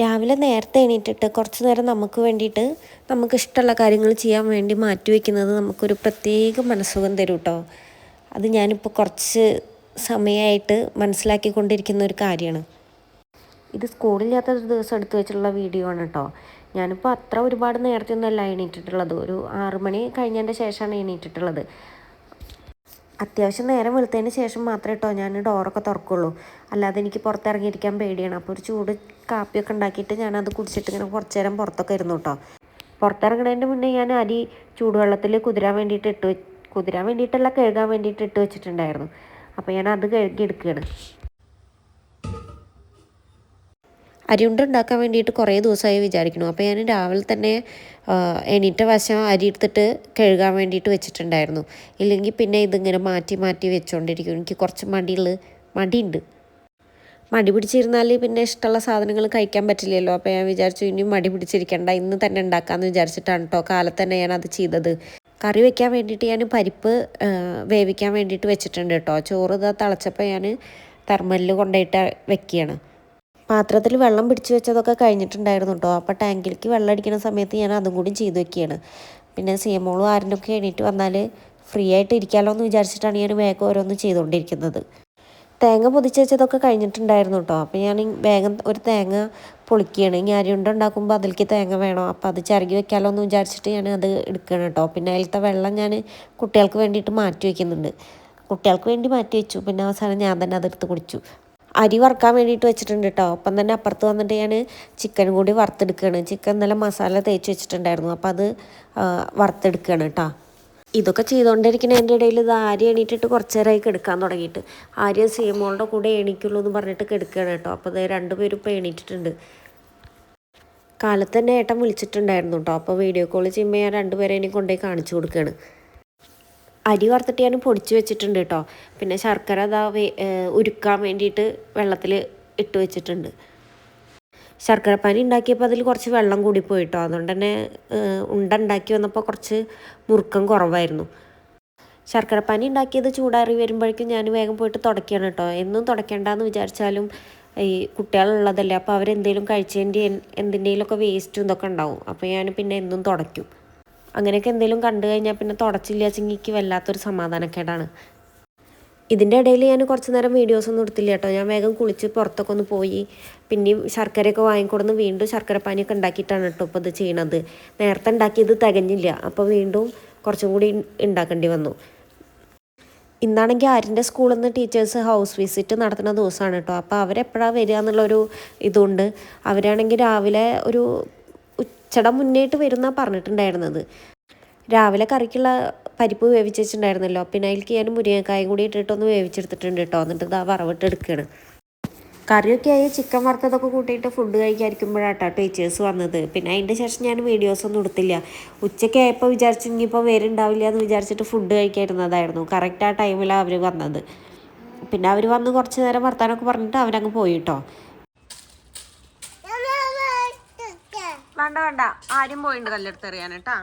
രാവിലെ നേരത്തെ എണീറ്റിട്ട് കുറച്ച് നേരം നമുക്ക് വേണ്ടിയിട്ട് നമുക്ക് ഇഷ്ടമുള്ള കാര്യങ്ങൾ ചെയ്യാൻ വേണ്ടി മാറ്റി വയ്ക്കുന്നത് നമുക്കൊരു പ്രത്യേക മനസ്സുഖം തരും കേട്ടോ. അത് ഞാനിപ്പോൾ കുറച്ച് സമയമായിട്ട് മനസ്സിലാക്കിക്കൊണ്ടിരിക്കുന്ന ഒരു കാര്യമാണ്. ഇത് സ്കൂളില്ലാത്ത ഒരു ദിവസം എടുത്തു വെച്ചിട്ടുള്ള വീഡിയോ ആണ് കേട്ടോ. ഞാനിപ്പോൾ അത്ര ഒരുപാട് നേരത്തെ ഒന്നുമല്ല എണീറ്റിട്ടുള്ളത്. ഒരു ആറുമണി കഴിഞ്ഞതിന്റെ ശേഷമാണ് എണീറ്റിട്ടുള്ളത്. അത്യാവശ്യം നേരം വെളുത്തതിന് ശേഷം മാത്രമേ കേട്ടോ ഞാൻ ഡോറൊക്കെ തുറക്കുള്ളൂ. അല്ലാതെ എനിക്ക് പുറത്തിറങ്ങിയിരിക്കാൻ പേടിയാണ്. അപ്പോൾ ഒരു ചൂട് കാപ്പിയൊക്കെ ഉണ്ടാക്കിയിട്ട് ഞാനത് കുടിച്ചിട്ട് ഇങ്ങനെ കുറച്ച് നേരം പുറത്തൊക്കെ ഇരുന്നു കേട്ടോ. പുറത്തിറങ്ങണതിന്റെ മുന്നേ ഞാൻ അരി ചൂടുവെള്ളത്തിൽ കുതിരാൻ വേണ്ടിയിട്ട് ഇട്ട് കുതിരാൻ വേണ്ടിയിട്ടല്ല കഴുകാൻ വേണ്ടിയിട്ട് ഇട്ട് വെച്ചിട്ടുണ്ടായിരുന്നു. അപ്പോൾ ഞാൻ അത് കഴുകി എടുക്കുകയാണ്. അരിയുണ്ട ഉണ്ടാക്കാൻ വേണ്ടിയിട്ട് കുറേ ദിവസമായി വിചാരിക്കുന്നു. അപ്പോൾ ഞാൻ രാവിലെ തന്നെ എണീറ്റ വശം അരി എടുത്തിട്ട് കഴുകാൻ വേണ്ടിയിട്ട് വെച്ചിട്ടുണ്ടായിരുന്നു. ഇല്ലെങ്കിൽ പിന്നെ ഇതിങ്ങനെ മാറ്റി മാറ്റി വെച്ചുകൊണ്ടിരിക്കും എനിക്ക് കുറച്ച് മടിയുള്ള മടിയുണ്ട്. മടി പിടിച്ചിരുന്നാൽ പിന്നെ ഇഷ്ടമുള്ള സാധനങ്ങൾ കഴിക്കാൻ പറ്റില്ലല്ലോ. അപ്പോൾ ഞാൻ വിചാരിച്ചു ഇനി മടി പിടിച്ചിരിക്കണ്ട ഇന്ന് തന്നെ ഉണ്ടാക്കാമെന്ന് വിചാരിച്ചിട്ടാണ് കേട്ടോ കാലത്ത് തന്നെ ഞാൻ അത് ചെയ്തത്. കറി വെക്കാൻ വേണ്ടിയിട്ട് ഞാൻ പരിപ്പ് വേവിക്കാൻ വേണ്ടിയിട്ട് വെച്ചിട്ടുണ്ട് കേട്ടോ. ചോറ് ഇതാ തിളച്ചപ്പോൾ ഞാൻ തെർമലിൽ കൊണ്ടുപോയിട്ട് വെക്കുകയാണ്. പാത്രത്തിൽ വെള്ളം പിടിച്ചു വെച്ചതൊക്കെ കഴിഞ്ഞിട്ടുണ്ടായിരുന്നു കേട്ടോ. അപ്പോൾ ടാങ്കിലേക്ക് വെള്ളം അടിക്കുന്ന സമയത്ത് ഞാൻ അതും കൂടി ചെയ്തു വെക്കുകയാണ്. പിന്നെ സിയമോളും ആരന്റെയൊക്കെ എണീറ്റ് വന്നാൽ ഫ്രീ ആയിട്ട് ഇരിക്കാമല്ലോ എന്ന് വിചാരിച്ചിട്ടാണ് ഞാൻ വേഗം ഓരോന്ന് ചെയ്തുകൊണ്ടിരിക്കുന്നത്. തേങ്ങ പൊതിച്ച് വെച്ചതൊക്കെ കഴിഞ്ഞിട്ടുണ്ടായിരുന്നു കേട്ടോ. അപ്പോൾ ഞാൻ വേഗം ഒരു തേങ്ങ പൊളിക്കുകയാണ്. ഇനി അരിയുണ്ട ഉണ്ടാക്കുമ്പോൾ അതിലേക്ക് തേങ്ങ വേണം. അപ്പോൾ അത് ചിരകി വെക്കാമല്ലോ എന്ന് വിചാരിച്ചിട്ട് ഞാൻ അത് എടുക്കണം കേട്ടോ. പിന്നെ അതിലത്തെ വെള്ളം ഞാൻ കുട്ടികൾക്ക് വേണ്ടിയിട്ട് മാറ്റി വയ്ക്കുന്നുണ്ട് കുട്ടികൾക്ക് വേണ്ടി മാറ്റി വെച്ചു. പിന്നെ അവസാനം ഞാൻ തന്നെ അതെടുത്ത് കുടിച്ചു. അരി വറുക്കാൻ വേണ്ടിയിട്ട് വെച്ചിട്ടുണ്ട് കേട്ടോ ഒപ്പം തന്നെ അപ്പുറത്ത് വന്നിട്ട് ഞാൻ ചിക്കൻ കൂടി വറുത്തെടുക്കുകയാണ്. ചിക്കൻ നല്ല മസാല തേച്ച് വെച്ചിട്ടുണ്ടായിരുന്നു. അപ്പോൾ അത് വറുത്തെടുക്കുകയാണ് കേട്ടോ ഇതൊക്കെ ചെയ്തുകൊണ്ടിരിക്കുന്നതിന്റെ ഇടയിൽ ഇത് ആര്യ എണീറ്റിട്ട് കുറച്ച് നേരമായി കിടക്കാൻ തുടങ്ങിയിട്ട്. ആര്യ സീമോളുടെ കൂടെ എണീക്കുള്ളൂ എന്ന് പറഞ്ഞിട്ട് കിടക്കുകയാണ് കേട്ടോ അപ്പോൾ അത് രണ്ടുപേരും ഇപ്പോൾ എണീറ്റിട്ടുണ്ട്. കാലത്ത് തന്നെ ഏട്ടൻ വിളിച്ചിട്ടുണ്ടായിരുന്നു കേട്ടോ അപ്പോൾ വീഡിയോ കോൾ ചെയ്യുമ്പോൾ ഞാൻ രണ്ടുപേരെ ഇനി കൊണ്ടുപോയി കാണിച്ചു കൊടുക്കുകയാണ്. അരി വറുത്തിട്ട് ഞാൻ പൊടിച്ച് വെച്ചിട്ടുണ്ട് കേട്ടോ പിന്നെ ശർക്കര അതാ ഉരുക്കാൻ വേണ്ടിയിട്ട് വെള്ളത്തിൽ ഇട്ട് വെച്ചിട്ടുണ്ട്. ശർക്കരപ്പാനി ഉണ്ടാക്കിയപ്പോൾ അതിൽ കുറച്ച് വെള്ളം കൂടി പോയിട്ടോ അതുകൊണ്ട് തന്നെ ഉണ്ട ഉണ്ടാക്കി വന്നപ്പോൾ കുറച്ച് മുറുക്കം കുറവായിരുന്നു. ശർക്കരപ്പാനി ഉണ്ടാക്കിയത് ചൂടാറി വരുമ്പോഴേക്കും ഞാൻ വേഗം പോയിട്ട് തുടക്കുകയാണ് കേട്ടോ എന്നും തുടയ്ക്കേണ്ടെന്ന് വിചാരിച്ചാലും ഈ കുട്ടികളുള്ളതല്ലേ. അപ്പോൾ അവരെന്തെങ്കിലും കഴിച്ചതിന്റെ എന്തിന്റെയിലൊക്കെ വേസ്റ്റും ഇതൊക്കെ ഉണ്ടാവും. അപ്പോൾ ഞാൻ പിന്നെ എന്നും തുടയ്ക്കും. അങ്ങനെയൊക്കെ എന്തെങ്കിലും കണ്ടു കഴിഞ്ഞാൽ പിന്നെ തുടച്ചില്ല ചിങ്ങിക്ക് വല്ലാത്തൊരു സമാധാനക്കേടാണ്. ഇതിന്റെ ഇടയിൽ ഞാൻ കുറച്ച് നേരം വീഡിയോസ് ഒന്നും എടുത്തില്ല കേട്ടോ. ഞാൻ വേഗം കുളിച്ച് പുറത്തൊക്കെ ഒന്ന് പോയി പിന്നെയും ശർക്കരയൊക്കെ വാങ്ങിക്കൊടുന്ന് വീണ്ടും ശർക്കരപ്പാനിയൊക്കെ ഉണ്ടാക്കിയിട്ടാണ് കേട്ടോ ഇപ്പോൾ ഇത് ചെയ്യണത്. നേരത്തെ ഉണ്ടാക്കിയത് തികഞ്ഞില്ല. അപ്പോൾ വീണ്ടും കുറച്ചും കൂടി ഉണ്ടാക്കേണ്ടി വന്നു. ഇന്നാണെങ്കിൽ ആരിന്റെ സ്കൂളിൽ നിന്ന് ടീച്ചേഴ്സ് ഹൗസ് വിസിറ്റ് നടത്തുന്ന ദിവസമാണ് കേട്ടോ. അപ്പോൾ അവരെപ്പോഴാണ് വരിക എന്നുള്ളൊരു ഇതുണ്ട്. അവരാണെങ്കിൽ രാവിലെ ഒരു ഉച്ചട മുന്നേട്ട് വരുന്ന പറഞ്ഞിട്ടുണ്ടായിരുന്നത്. രാവിലെ കറിക്കുള്ള പരിപ്പ് വേവിച്ചിട്ടുണ്ടായിരുന്നല്ലോ വെച്ചിട്ടുണ്ടായിരുന്നല്ലോ പിന്നെ അതിലേക്ക് ഞാൻ മുരിങ്ങക്കായും കൂടി ഇട്ടിട്ടൊന്ന് വേവിച്ചെടുത്തിട്ടുണ്ട് കേട്ടോ എന്നിട്ട് ഇതാ വറവിട്ട് എടുക്കുകയാണ് കറിയൊക്കെ ആയി ചിക്കൻ വറുത്തതൊക്കെ കൂട്ടിയിട്ട് ഫുഡ് കഴിക്കാതിരിക്കുമ്പോഴാട്ടോ ടീച്ചേഴ്സ് വന്നത്. പിന്നെ അതിന്റെ ശേഷം ഞാൻ വീഡിയോസൊന്നും എടുത്തില്ല. ഉച്ചയ്ക്ക് ആയപ്പോൾ വിചാരിച്ചു ഇനിയിപ്പോൾ വരുന്നുണ്ടാവില്ല എന്ന് വിചാരിച്ചിട്ട് ഫുഡ് കഴിക്കാതിരുന്നതായിരുന്നു. കറക്റ്റ് ആ ടൈമിലാണ് അവർ വന്നത്. പിന്നെ അവർ വന്ന് കുറച്ച് നേരം വർത്താനമൊക്കെ പറഞ്ഞിട്ട് അവരങ്ങ് പോയി കേട്ടോ വേണ്ട വേണ്ട. ആരും പോയിണ്ട് കല്ലെടുത്ത് എറിയാൻ കേട്ടാ.